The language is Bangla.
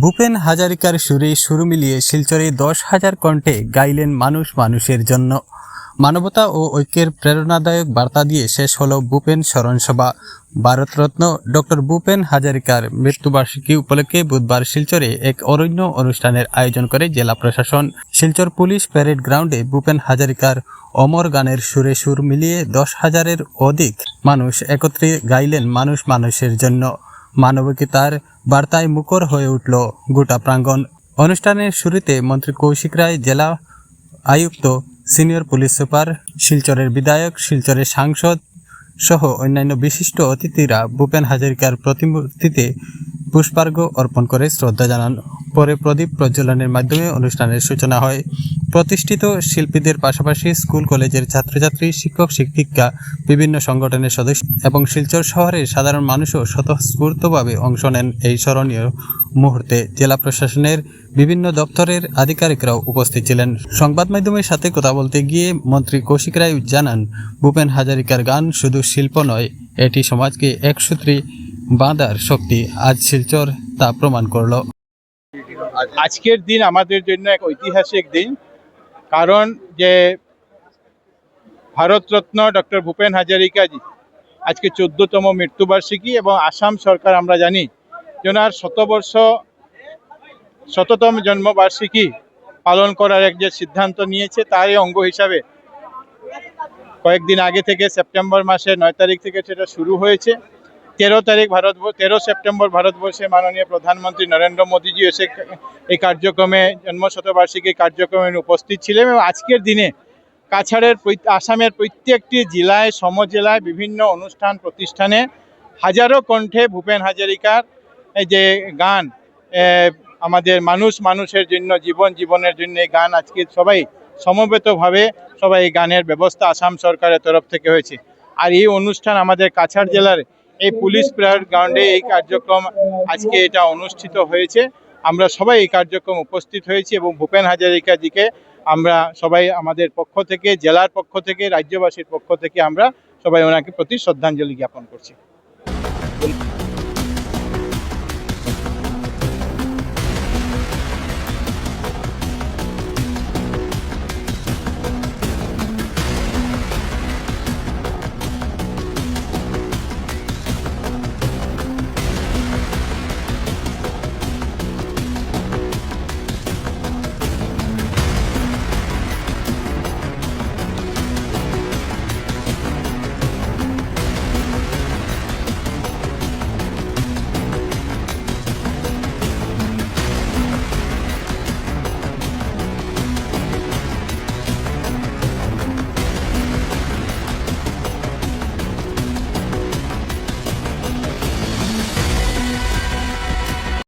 ভূপেন হাজারিকার সুরে সুর মিলিয়ে শিলচরে দশ হাজার কণ্ঠে গাইলেন মানুষ মানুষের জন্য। মানবতা ও ঐক্যের প্রেরণাদায়ক বার্তা দিয়ে শেষ হল ভূপেন স্মরণসভা। ভারতরত্ন ডক্টর ভূপেন হাজারিকার মৃত্যুবার্ষিকী উপলক্ষে বুধবার শিলচরে এক অরণ্য অনুষ্ঠানের আয়োজন করে জেলা প্রশাসন। শিলচর পুলিশ প্যারেড গ্রাউন্ডে ভূপেন হাজারিকার অমর গানের সুরে সুর মিলিয়ে দশ হাজারের অধিক মানুষ একত্রে গাইলেন মানুষ মানুষের জন্য। মানবিকতার বার্তায় মুখর হয়ে উঠল গোটা প্রাঙ্গণ। অনুষ্ঠানের শুরুতে মন্ত্রী কৌশিক রায়, জেলা আয়ুক্ত, সিনিয়র পুলিশ সুপার, শিলচরের বিধায়ক, শিলচরের সাংসদ সহ অন্যান্য বিশিষ্ট অতিথিরা ভূপেন হাজারিকার প্রতিমূর্তিতে পুষ্পার্ঘ অর্পণ করে শ্রদ্ধা জানান। পরে প্রদীপ প্রজ্বলনের মাধ্যমে অনুষ্ঠানের সূচনা হয়। প্রতিষ্ঠিত শিল্পীদের পাশাপাশি স্কুল, কলেজের ছাত্রছাত্রী, শিক্ষক, শিক্ষিকা, বিভিন্ন সংগঠনের সদস্য এবং শিলচর শহরের সাধারণ মানুষও স্বতঃস্ফূর্তভাবে অংশ নেন এই স্মরণীয় মুহূর্তে। জেলা প্রশাসনের বিভিন্ন দপ্তরের আধিকারিকরাও উপস্থিত ছিলেন। সংবাদ মাধ্যমের সাথে কথা বলতে গিয়ে মন্ত্রী কৌশিক রায় জানান, ভূপেন হাজারিকার গান শুধু শিল্প নয়, এটি সমাজকে একসূত্রে বাঁধার শক্তি আজ শিলচর তা প্রমাণ করল। আজকের দিন আমাদের জন্য এক ঐতিহাসিক দিন, কারণ যে ভারতরত্ন ডক্টর ভূপেন হাজারিকাজি আজকে চোদ্দতম মৃত্যুবার্ষিকী এবং আসাম সরকার আমরা জানি, যেনার শতবর্ষ, শততম জন্মবার্ষিকী পালন করার এক যে সিদ্ধান্ত নিয়েছে, তারই অঙ্গ হিসাবে কয়েকদিন আগে থেকে সেপ্টেম্বর মাসের নয় তারিখ থেকে সেটা শুরু হয়েছে। তেরো তারিখ ভারত তেরো সেপ্টেম্বর ভারতবর্ষে মাননীয় প্রধানমন্ত্রী নরেন্দ্র মোদীজি এসে এই কার্যক্রমে জন্মশতবার্ষিকী কার্যক্রমে উপস্থিত ছিলেন এবং আজকের দিনে কাছাড়ের আসামের প্রত্যেকটি জেলায়, সমজেলায় বিভিন্ন অনুষ্ঠান, প্রতিষ্ঠানে হাজারো কণ্ঠে ভূপেন হাজারিকার যে গান আমাদের মানুষ মানুষের জন্য, জীবন জীবনের জন্য এই গান আজকে সবাই সমবেতভাবে সবাই এই গানের ব্যবস্থা আসাম সরকারের তরফ থেকে হয়েছে। আর এই অনুষ্ঠান আমাদের কাছাড় জেলার এই পুলিশ প্রেয়ার গ্রাউন্ডে এই কার্যক্রম আজকে এটা অনুষ্ঠিত হয়েছে। আমরা সবাই এই কার্যক্রম উপস্থিত হয়েছি এবং ভূপেন হাজারিকাজিকে আমরা সবাই আমাদের পক্ষ থেকে, জেলার পক্ষ থেকে, রাজ্যবাসীর পক্ষ থেকে আমরা সবাই ওনাকে প্রতি শ্রদ্ধাঞ্জলি জ্ঞাপন করছি।